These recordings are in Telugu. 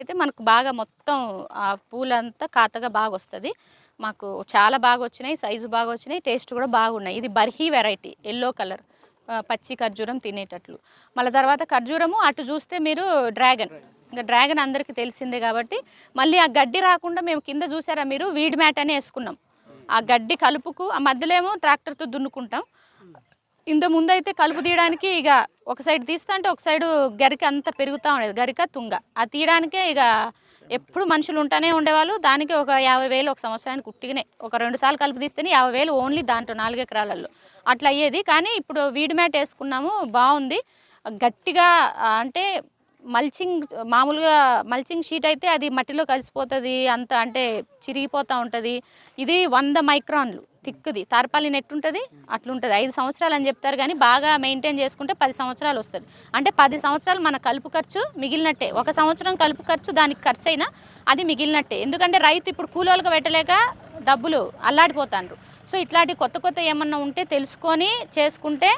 అయితే మనకు బాగా మొత్తం ఆ పూలంతా కాతగా బాగా వస్తుంది మాకు చాలా బాగా వచ్చినాయి సైజు బాగా వచ్చినాయి టేస్ట్ కూడా బాగున్నాయి. ఇది బర్హీ వెరైటీ ఎల్లో కలర్. పచ్చి ఖర్జూరం తినేటట్లు. మళ్ళీ తర్వాత ఖర్జూరము అటు చూస్తే మీరు డ్రాగన్. ఇంకా డ్రాగన్ అందరికీ తెలిసిందే కాబట్టి మళ్ళీ ఆ గడ్డి రాకుండా మేము కింద చూసారా మీరు వీడ్ మ్యాట్ అని వేసుకున్నాం. ఆ గడ్డి కలుపుకు ఆ మధ్యలో ఏమో ట్రాక్టర్తో దున్నుకుంటాం. ఇంత ముందు అయితే కలుపు తీయడానికి ఇక ఒక సైడ్ తీస్తా అంటే ఒక సైడు గరిక అంత పెరుగుతూ ఉండేది. గరిక తుంగ. అది తీయడానికే ఇక ఎప్పుడు మనుషులు ఉంటానే ఉండేవాళ్ళు. దానికి ఒక యాభై వేలు ఒక సంవత్సరానికి ఉట్టిగానే. ఒక రెండు సార్లు కలుపు తీస్తేనే యాభై వేలు ఓన్లీ దాంట్లో నాలుగు ఎకరాలలో. అట్లా అయ్యేది. కానీ ఇప్పుడు వీడి మ్యాట్ వేసుకున్నాము. బాగుంది. గట్టిగా అంటే మల్చింగ్ మామూలుగా మల్చింగ్ షీట్ అయితే అది మట్టిలో కలిసిపోతుంది అంత అంటే చిరిగిపోతూ ఉంటుంది. ఇది వంద మైక్రాన్లు థిక్ది. తార్పాలి నెట్ ఉంటుంది అట్లుంటుంది. ఐదు సంవత్సరాలు అని చెప్తారు కానీ బాగా మెయింటైన్ చేసుకుంటే పది సంవత్సరాలు వస్తుంది. అంటే పది సంవత్సరాలు మన కలుపు ఖర్చు మిగిలినట్టే. ఒక సంవత్సరం కలుపు ఖర్చు దానికి ఖర్చు అయినా అది మిగిలినట్టే. ఎందుకంటే రైతు ఇప్పుడు కూలోళ్ళకి పెట్టలేక డబ్బులు అల్లాడిపోతాండ్రు. సో ఇట్లాంటి కొత్త కొత్త ఏమన్నా ఉంటే తెలుసుకొని చేసుకుంటే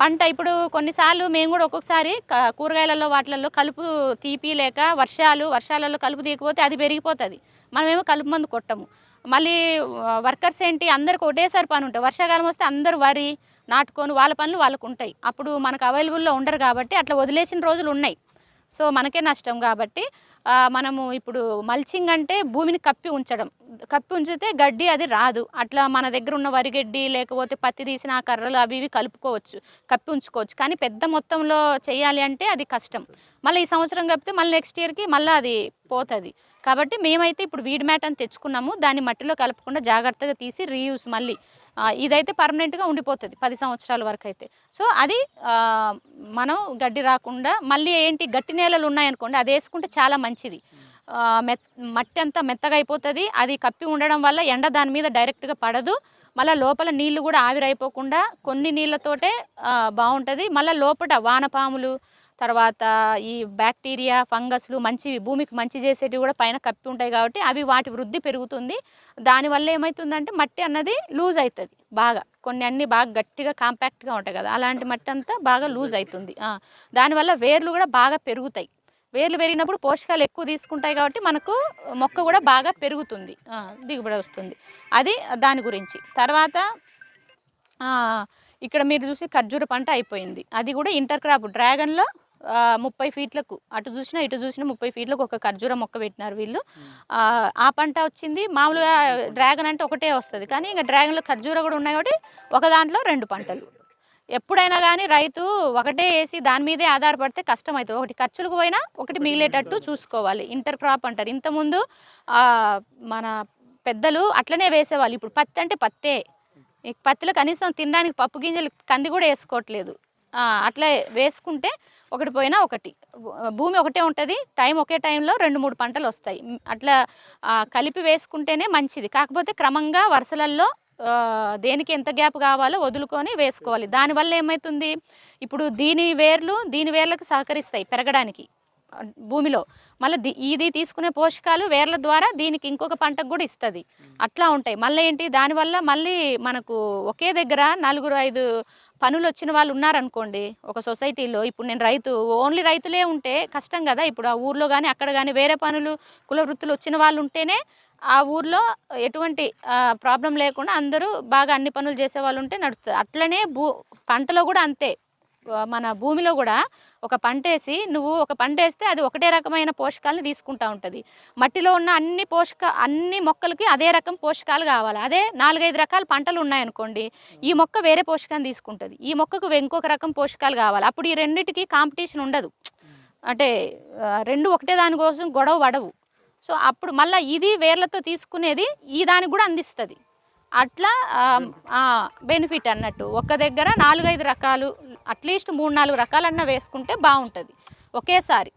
పంట ఇప్పుడు కొన్నిసార్లు మేము కూడా ఒక్కొక్కసారి కూరగాయలలో వాటిలలో కలుపు తీపి లేక వర్షాలు వర్షాలలో కలుపు తీయకపోతే అది పెరిగిపోతుంది. మనమేమో కలుపు మందు కొట్టము. మళ్ళీ వర్కర్స్ ఏంటి అందరికి ఒకటేసారి పని ఉంటాయి వర్షాకాలం వస్తే అందరు వరి నాటుకొని వాళ్ళ పనులు వాళ్ళకు ఉంటాయి అప్పుడు మనకు అవైలబుల్లో ఉండరు కాబట్టి అట్లా వదిలేసిన రోజులు ఉన్నాయి. సో మనకే నష్టం కాబట్టి మనము ఇప్పుడు మల్చింగ్ అంటే భూమిని కప్పి ఉంచడం. కప్పి ఉంచితే గడ్డి అది రాదు. అట్లా మన దగ్గర ఉన్న వరి గడ్డి లేకపోతే పత్తి తీసిన ఆ కర్రలు అవి ఇవి కలుపుకోవచ్చు కప్పి ఉంచుకోవచ్చు. కానీ పెద్ద మొత్తంలో చేయాలి అంటే అది కష్టం. మళ్ళీ ఈ సంవత్సరం కప్పితే మళ్ళీ నెక్స్ట్ ఇయర్కి మళ్ళీ అది పోతుంది. కాబట్టి మేమైతే ఇప్పుడు వీడ్ మ్యాట్ అని తెచ్చుకున్నాము. దాన్ని మట్టిలో కలపకుండా జాగ్రత్తగా తీసి రీయూస్ మళ్ళీ. ఇదైతే పర్మనెంట్గా ఉండిపోతుంది పది సంవత్సరాల వరకు అయితే సో అది మనం గడ్డి రాకుండా మళ్ళీ ఏంటి గట్టి నేలలు ఉన్నాయనుకోండి అది వేసుకుంటే చాలా మంచిది. మెత్ మట్టి అంతా మెత్తగా అయిపోతుంది అది కప్పి ఉండడం వల్ల ఎండ దాని మీద డైరెక్ట్గా పడదు మళ్ళీ లోపల నీళ్ళు కూడా ఆవిరైపోకుండా కొన్ని నీళ్ళతోటే బాగుంటుంది. మళ్ళీ లోపల వానపాములు తర్వాత ఈ బ్యాక్టీరియా ఫంగస్లు మంచి భూమికి మంచి చేసేటివి కూడా పైన కప్పి ఉంటాయి కాబట్టి అవి వాటి వృద్ధి పెరుగుతుంది. దానివల్ల ఏమవుతుందంటే మట్టి అన్నది లూజ్ అవుతుంది బాగా. కొన్ని అన్ని బాగా గట్టిగా కాంపాక్ట్గా ఉంటాయి కదా అలాంటి మట్టి అంతా బాగా లూజ్ అవుతుంది దానివల్ల వేర్లు కూడా బాగా పెరుగుతాయి. వేర్లు పెరిగినప్పుడు పోషకాలు ఎక్కువ తీసుకుంటాయి కాబట్టి మనకు మొక్క కూడా బాగా పెరుగుతుంది. దిగుబడి వస్తుంది. అది దాని గురించి. తర్వాత ఇక్కడ మీరు చూసి ఖర్జూర పంట అయిపోయింది. అది కూడా ఇంటర్ క్రాప్ డ్రాగన్లో ముప్పై ఫీట్లకు అటు చూసినా ఇటు చూసినా ముప్పై ఫీట్లకు ఒక ఖర్జూర మొక్క పెట్టినారు వీళ్ళు. ఆ, పంట వచ్చింది. మామూలుగా డ్రాగన్ అంటే ఒకటే వస్తుంది. కానీ ఇంకా డ్రాగన్లో ఖర్జూర కూడా ఉన్నాయి కాబట్టి ఒక దాంట్లో రెండు పంటలు. ఎప్పుడైనా కానీ రైతు ఒకటే వేసి దాని మీదే ఆధారపడితే కష్టం అవుతుంది ఒకటి ఖర్చులకు పోయినా ఒకటి మిగిలేటట్టు చూసుకోవాలి. ఇంటర్ క్రాప్ అంటారు. ఇంతకుముందు మన పెద్దలు అట్లనే వేసేవాళ్ళు. ఇప్పుడు పత్తి అంటే పత్తే. ఈ పత్తిలో కనీసం తినడానికి పప్పు గింజలు కంది కూడా వేసుకోవట్లేదు. అట్లా వేసుకుంటే ఒకటి పోయినా ఒకటి. భూమి ఒకటే ఉంటుంది టైం ఒకే టైంలో రెండు మూడు పంటలు వస్తాయి. అట్లా కలిపి వేసుకుంటేనే మంచిది. కాకపోతే క్రమంగా వరుసలల్లో దేనికి ఎంత గ్యాప్ కావాలో వదులుకొని వేసుకోవాలి. దానివల్ల ఏమవుతుంది ఇప్పుడు దీని వేర్లు దీని వేర్లకు సహకరిస్తాయి పెరగడానికి. భూమిలో. మళ్ళీ ఇది తీసుకునే పోషకాలు వేర్ల ద్వారా దీనికి ఇంకొక పంటకు కూడా ఇస్తుంది. అట్లా ఉంటాయి. మళ్ళీ ఏంటి? దానివల్ల మళ్ళీ మనకు ఒకే దగ్గర నలుగురు ఐదు పనులు వచ్చిన వాళ్ళు ఉన్నారనుకోండి ఒక సొసైటీలో ఇప్పుడు నేను రైతు ఓన్లీ రైతులే ఉంటే కష్టం కదా. ఇప్పుడు ఆ ఊర్లో కానీ అక్కడ కానీ వేరే పనులు కుల వృత్తులు వచ్చిన వాళ్ళు ఉంటేనే ఆ ఊర్లో ఎటువంటి ప్రాబ్లం లేకుండా అందరూ బాగా అన్ని పనులు చేసే వాళ్ళు ఉంటే నడుస్తుంది. అట్లనే భూ పంటలో కూడా అంతే. మన భూమిలో కూడా ఒక పంట వేసి నువ్వు ఒక పంట వేస్తే అది ఒకటే రకమైన పోషకాలను తీసుకుంటా ఉంటుంది. మట్టిలో ఉన్న అన్ని పోషక అన్ని మొక్కలకి అదే రకం పోషకాలు కావాలి. అదే నాలుగైదు రకాల పంటలు ఉన్నాయనుకోండి ఈ మొక్క వేరే పోషకాన్ని తీసుకుంటుంది. ఈ మొక్కకు ఇంకొక రకం పోషకాలు కావాలి. అప్పుడు ఈ రెండిటికి కాంపిటీషన్ ఉండదు. అంటే రెండు ఒకటే దానికోసం గొడవ పడవు. సో అప్పుడు మళ్ళీ ఇది వేర్లతో తీసుకునేది ఈ దానికి కూడా అందిస్తుంది. అట్లా బెనిఫిట్ అన్నట్టు. ఒక దగ్గర నాలుగైదు రకాలు అట్లీస్ట్ మూడు నాలుగు రకాలన్నా వేసుకుంటే బాగుంటుంది. ఒకేసారి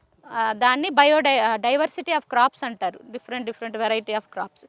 దాన్ని బయోడై డైవర్సిటీ ఆఫ్ క్రాప్స్ అంటారు. Different different variety of crops.